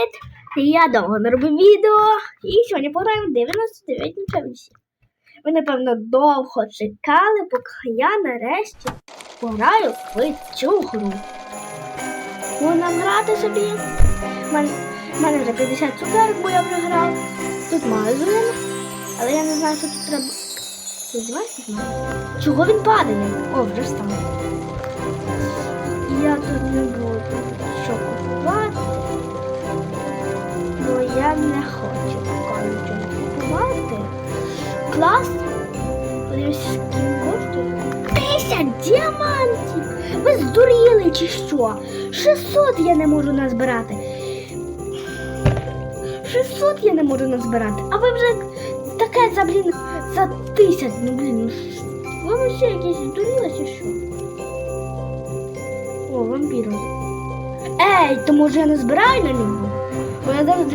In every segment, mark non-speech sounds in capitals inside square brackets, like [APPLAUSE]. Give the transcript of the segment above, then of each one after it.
привіт! Я довго не робив відео і сьогодні пограємо в 99 нічевнісі. Ви, напевно, довго чекали, поки я нарешті пограю в цю гру. Можна грати собі. У мене, мене вже 50 цукерок, бо я вже грав. Тут магазин, але я не знаю, що тут треба. Ти здіваєшся? Чого він падає? О, вже встав. Я тут не буду я не хочу нічого купувати. Клас! Подивіться, скільки коштує. 50 діамантів! Ви здуріли чи що? 600 я не можу назбирати. 600 я не можу назбирати, а ви вже таке за, блін, за тисяч, ну блін, ну ви вже якісь здуріли чи що? О, вампіра. Ей, то може я не збираю на нього? Бо я зараз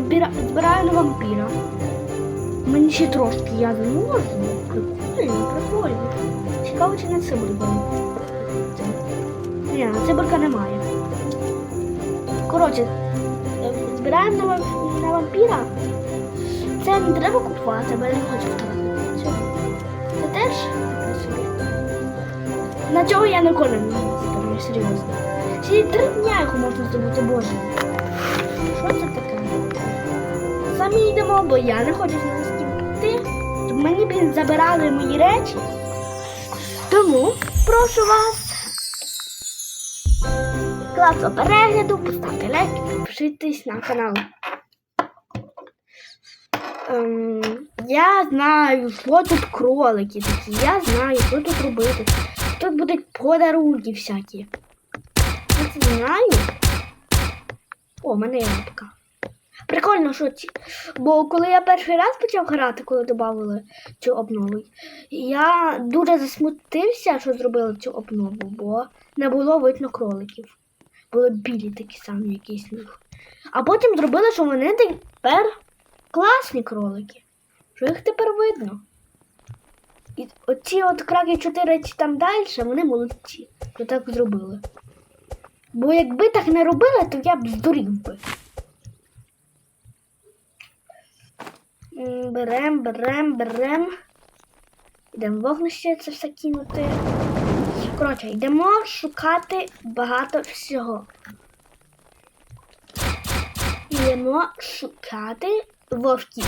збираю на вампіра. Мені ще трошки я не можу. Прикольно, прикольно. Цікаво, чи на цибульку. Ні, на цибулька немає. Коротше, е, збираємо на, на вампіра. Це не треба купувати, бо я не хочу втратити. Це, теж собі. На чого я ніколи не збираю, серйозно. Ці три дня його можна здобути, боже. Що це таке? Самі йдемо, бо я не хочу з нас йти. Мені, блін, забирали мої речі. Тому прошу вас. Класно перегляду, поставте лайк, підпишитесь на канал. Ем, я знаю, що тут кролики такі. Я знаю, що тут робити. Тут будуть подарунки всякі. Я це знаю. О, в мене є лапка. Прикольно, що ці. Бо коли я перший раз почав грати, коли додали цю обнову, я дуже засмутився, що зробили цю обнову, бо не було видно кроликів. Були білі такі самі якісь них. А потім зробили, що вони тепер класні кролики. Що їх тепер видно. І оці от краки 4 чи там далі, вони молодці, що так зробили. Бо якби так не робили, то я б здурів би. Берем, берем, берем. Йдемо вогнище це все кинути. Коротше, йдемо шукати багато всього. Йдемо шукати вовків.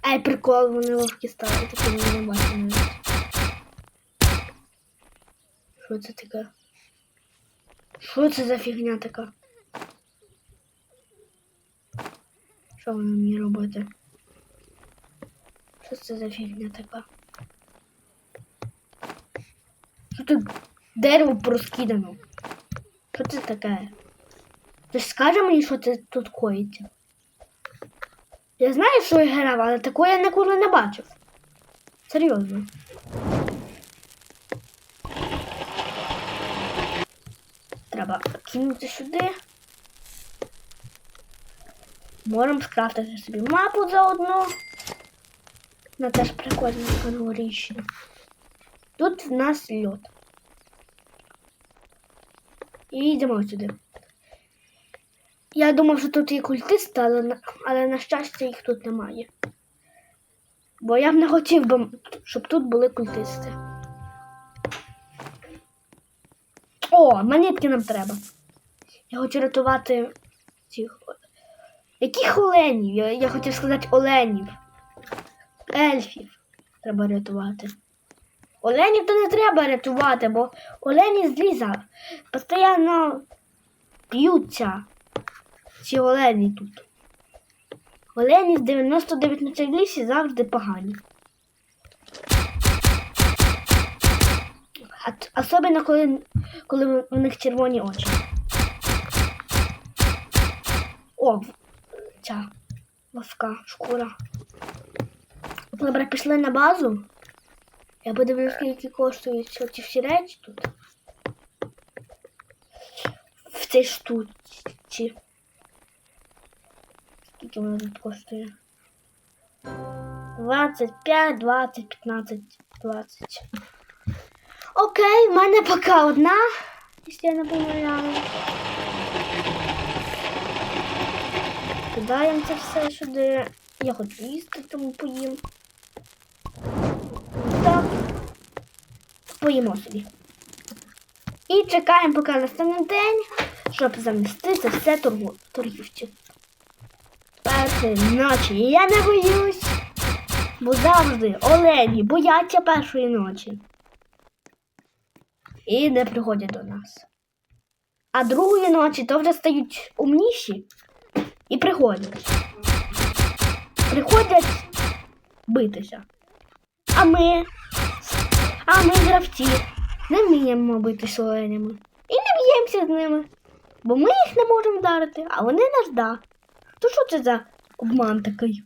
Ай, прикол, вони вовки стали такими не бачу навіть. Що це таке? Що це за фігня така? Що вона мені робити? Що це за фігня така? Що тут дерево порозкидано? Що це таке? Хтось скаже мені, що це тут коїться? Я знаю, що я грав, але такого я ніколи не бачив. Серйозно. Треба кинути сюди. Можемо скрафтити собі мапу заодно. Вона теж прикольна новорічна. Тут в нас льот. І йдемо сюди. Я думав, що тут є культисти, але, але на щастя їх тут немає. Бо я б не хотів би, щоб тут були культисти. О, монетки нам треба. Я хочу рятувати цих. Яких оленів? Я, я хотів сказати оленів. Ельфів треба рятувати. Оленів то не треба рятувати, бо олені злі за постійно б'ються. Ці олені тут. Олені з 99 на лісі завжди погані. Особливо, коли, коли у них червоні очі. О, ця воска, шкура. Добре, пішли на базу. Я подивлюсь, скільки коштують ці всі речі тут. В цій штуці. Скільки воно тут коштує? 25, 20, 15, 20. Окей, в мене поки одна, якщо я не помиляю. Кидаємо це все сюди. Я хочу їсти, тому поїм. Поїмо собі. І чекаємо, поки настане день, щоб занести це все торгівці. Першої ночі я не боюсь. Бо завжди олені бояться першої ночі. І не приходять до нас. А другої ночі то вже стають умніші і приходять. Приходять битися. А ми, а ми гравці, не вміємо битися оленями. І не б'ємося з ними. Бо ми їх не можемо вдарити, а вони нас да. То що це за обман такий?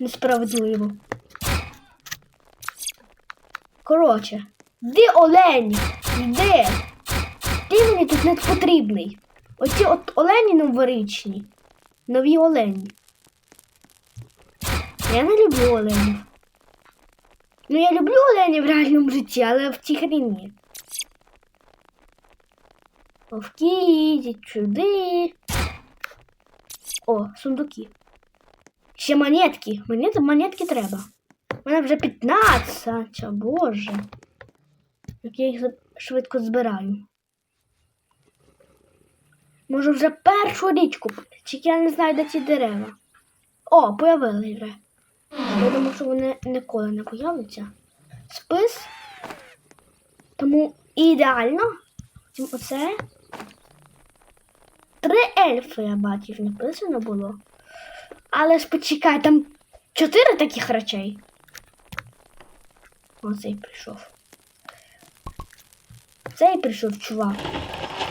Несправедливо. Коротше, де олень? Йди! Ти мені тут не потрібний. Оці от олені новорічні. Нові олені. Я не люблю оленів. Ну, я люблю оленів в реальному житті, але в цій грі ні. Вовки, сюди. О, сундуки. Ще монетки. Мені монетки треба. У мене вже 15, а боже. Як я їх швидко збираю. Можу вже першу річку, тільки я не знаю, де ці дерева. О, появили вже. Я думаю, що вони ніколи не появляться. Спис. Тому ідеально. Оце. Три ельфи я бачив, написано було. Але ж почекай, там чотири таких речей. Оцей прийшов. Цей прийшов чувак.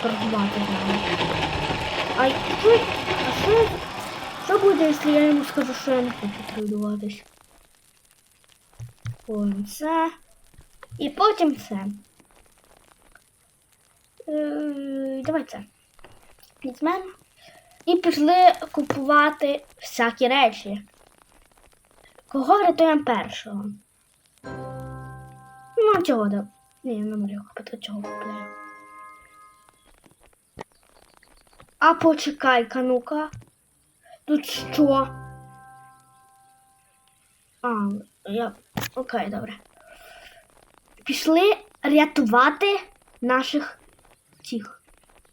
Торгувати з нами. А що, а що, що буде, якщо я йому скажу, що я не хочу трудуватись? Потім це. І потім це. Е, давай. Візьмемо. І пішли купувати всякі речі. Кого врятуємо першого? Ну, чого да? Ні, не можу купити, чого купляю. А почекай-ка, ну-ка. Тут що? А, я. Окей, добре. Пішли рятувати наших цих.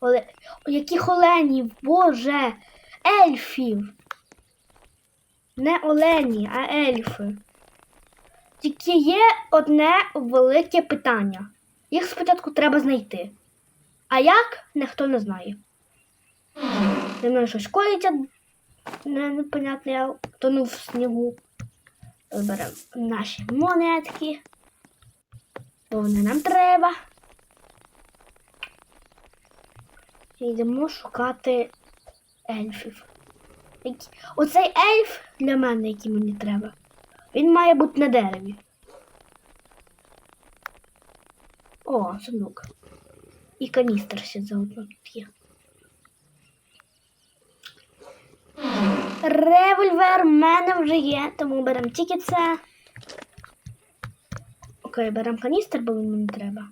Оле... Яких оленів, боже, ельфів. Не олені, а ельфи. Тільки є одне велике питання. Їх спочатку треба знайти. А як, ніхто не знає. Зі мною щось коїться не- непонятне, я тонув в снігу. Беремо наші монетки. Бо вони нам треба. І йдемо шукати ельфів. Оцей ельф для мене, який мені треба. Він має бути на дереві. О, сундук. І каністр ще заодно тут є. Револьвер в мене вже є, тому беремо тільки це. Окей, беремо каністр, бо він мені треба.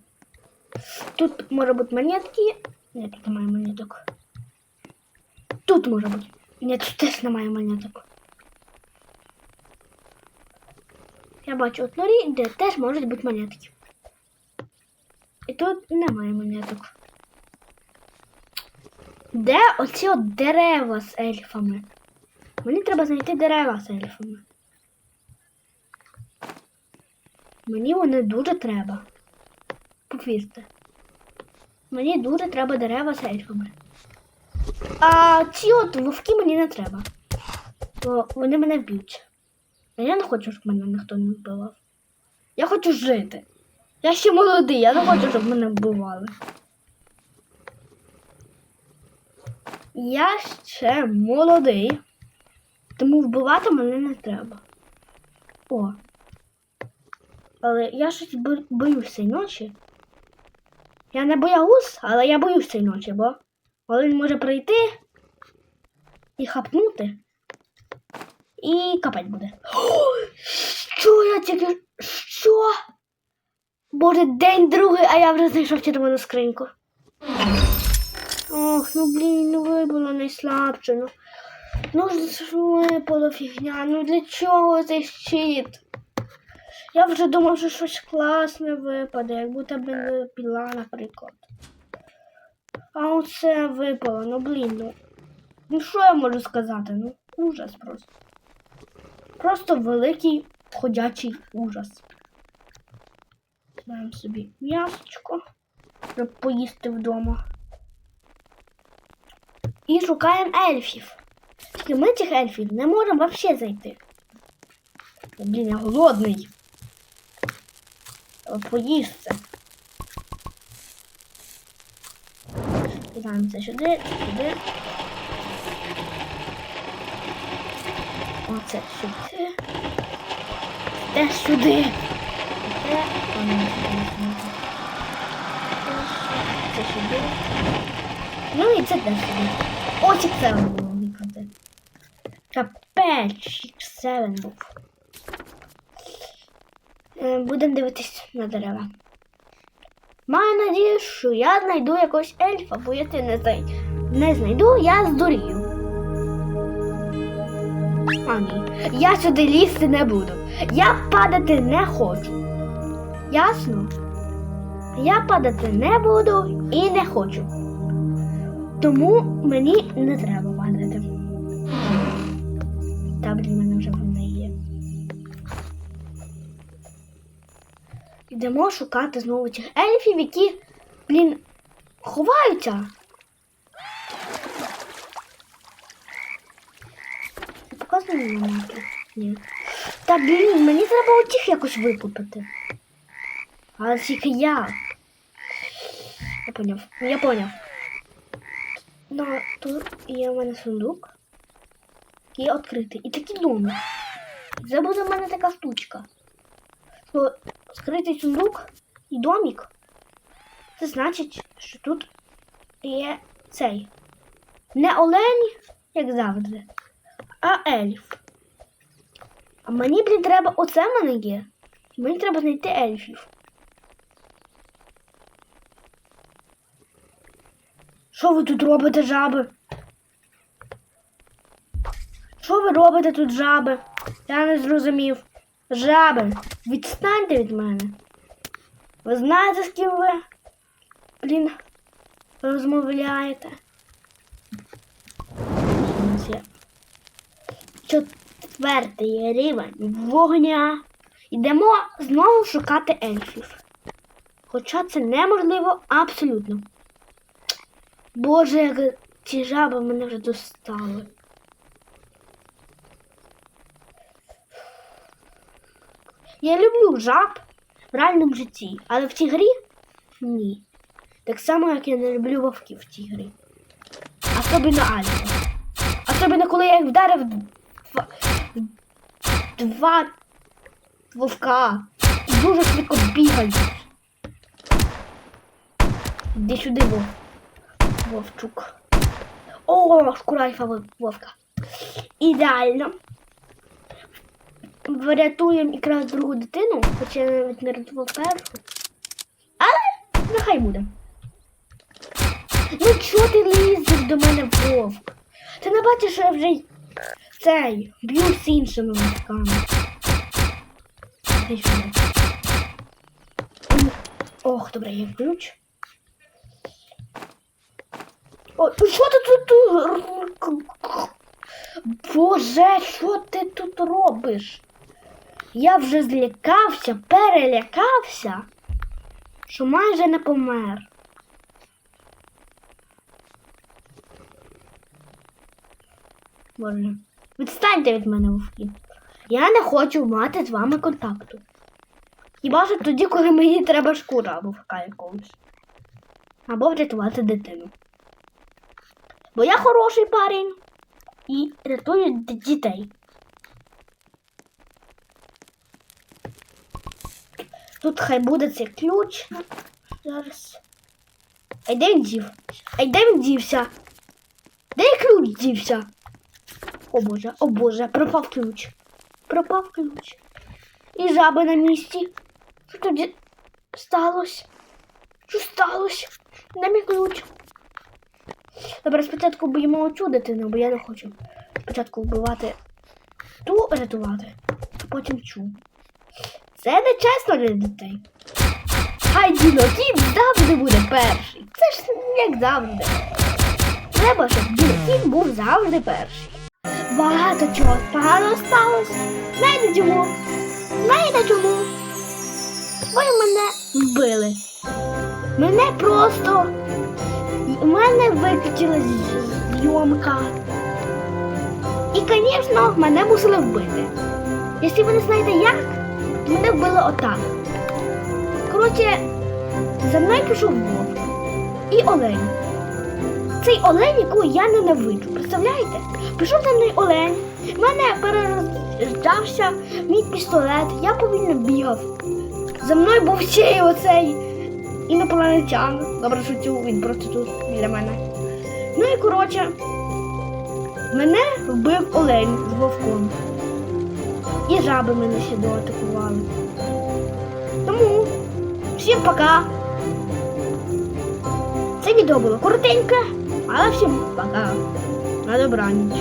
Тут може бути монетки. Ні, тут немає монеток. Тут може бути. Ні, тут теж немає монеток. Я бачу от норі, де теж можуть бути монетки. І тут немає монеток. Де оці от дерева з ельфами? Мені треба знайти дерева з ельфами. Мені вони дуже треба. Повірте. Мені дуже треба дерева з ельфами. А ці от вовки мені не треба. Бо вони мене вб'ють. А я не хочу, щоб мене ніхто не вбивав. Я хочу жити. Я ще молодий, я не хочу, щоб мене вбивали. Я ще молодий. Тому вбивати мене не треба. О. Але я щось бо- боюсь цієї ночі. Я не боягуз, але я боюсь цієї ночі, бо він може прийти і хапнути. І капать буде. О, [GASPS] що я тільки. Що? Боже, день другий, а я вже знайшов червону скриньку. Ох, ну блін, ну вибило найслабше. Ну. Ну ж фігня, ну для чого цей щит? Я вже думав, що щось класне випаде, як будто б піла, наприклад. А оце випало, ну блін, ну. Ну що я можу сказати? Ну, ужас просто. Просто великий ходячий ужас. Беремо собі м'ясочко, щоб поїсти вдома. І шукаємо ельфів. Тільки ми цих не можемо взагалі зайти. Блін, я голодний. Треба Поїсти. Кидаємо це сюди, сюди. Оце сюди. Те сюди. Те. Це сюди. Ну і це теж сюди. Ось і це. Капець, 7 був. Будемо дивитись на дерева. Маю надію, що я знайду якогось ельфа, бо якщо не, знай... не знайду, я здурію. А ні, я сюди лізти не буду. Я падати не хочу. Ясно? Я падати не буду і не хочу. Тому мені не треба падати. Йдемо шукати знову цих ельфів, які, блін, ховаються. Показує монету? Ні. Та блін, мені треба отіх якось викупити. Але тільки як? Я поняв. Я поняв. Ну, тут є в мене сундук. І відкритий. І такий домик. Це буде в мене така штучка. Скритий сундук і домик. Це значить, що тут є цей. Не олень, як завжди, а ельф. А мені, блін, треба оце мене є. Мені треба знайти ельфів. Що ви тут робите, жаби? Що ви робите тут, жаби? Я не зрозумів. Жаби, відстаньте від мене. Ви знаєте, з ким ви, блін, розмовляєте? Четвертий рівень вогня. Йдемо знову шукати ельфів. Хоча це неможливо абсолютно. Боже, як ці жаби мене вже достали. Я люблю жаб в реальному житті, але в цій грі ні. Так само, як я не люблю вовків в цій грі. Особливо Альфа. Особливо, коли я їх вдарив два, два вовка. І дуже швидко бігають. Іди сюди, вов. Вовчук. О, шкура альфа вовка. Ідеально. Врятуємо якраз другу дитину, хоча я навіть не рятував першу. Але нехай буде. Ну чого ти лізеш до мене вовк? Ти не бачиш, що я вже цей б'ю з іншими вовками. Ох, добре, є ключ. О, ну що ти тут? Боже, що ти тут робиш? Я вже злякався, перелякався, що майже не помер. Боже, відстаньте від мене, вовки. Я не хочу мати з вами контакту. Хіба що тоді, коли мені треба шкура вовка якогось. Або врятувати дитину. Бо я хороший парень і рятую дітей. Тут хай буде цей ключ. Зараз. А й де він дів? А й де він дівся? Де ключ дівся? О боже, о боже, пропав ключ. Пропав ключ. І жаби на місці. Що тоді сталося? Що сталося? Де мій ключ? Добре, спочатку боїмо оцю дитину, бо я не хочу. Спочатку вбивати ту рятувати, а потім чу. Це не чесно для дітей. Хай дінокіт завжди буде перший. Це ж як завжди. Треба, щоб дінокіт був завжди перший. Багато чого погано сталося. Знаєте чому? Знаєте чому? Ви мене вбили. Мене просто. У мене виключила зйомка. І, звісно, мене мусили вбити. Якщо ви не знаєте як, мене вбили отак. Коротше, за мною пішов вовк і олень. Цей олень, якого я ненавиджу. Представляєте? Пішов за мною олень. В мене перерождався мій пістолет, я повільно бігав. За мною був ще оцей інопланетян. Добре шутю, він просто тут біля мене. Ну і коротше, мене вбив олень з вовком. І жаби мене ще доатакували. Тому всім пока. Це відео було коротеньке, але всім пока. На добраніч.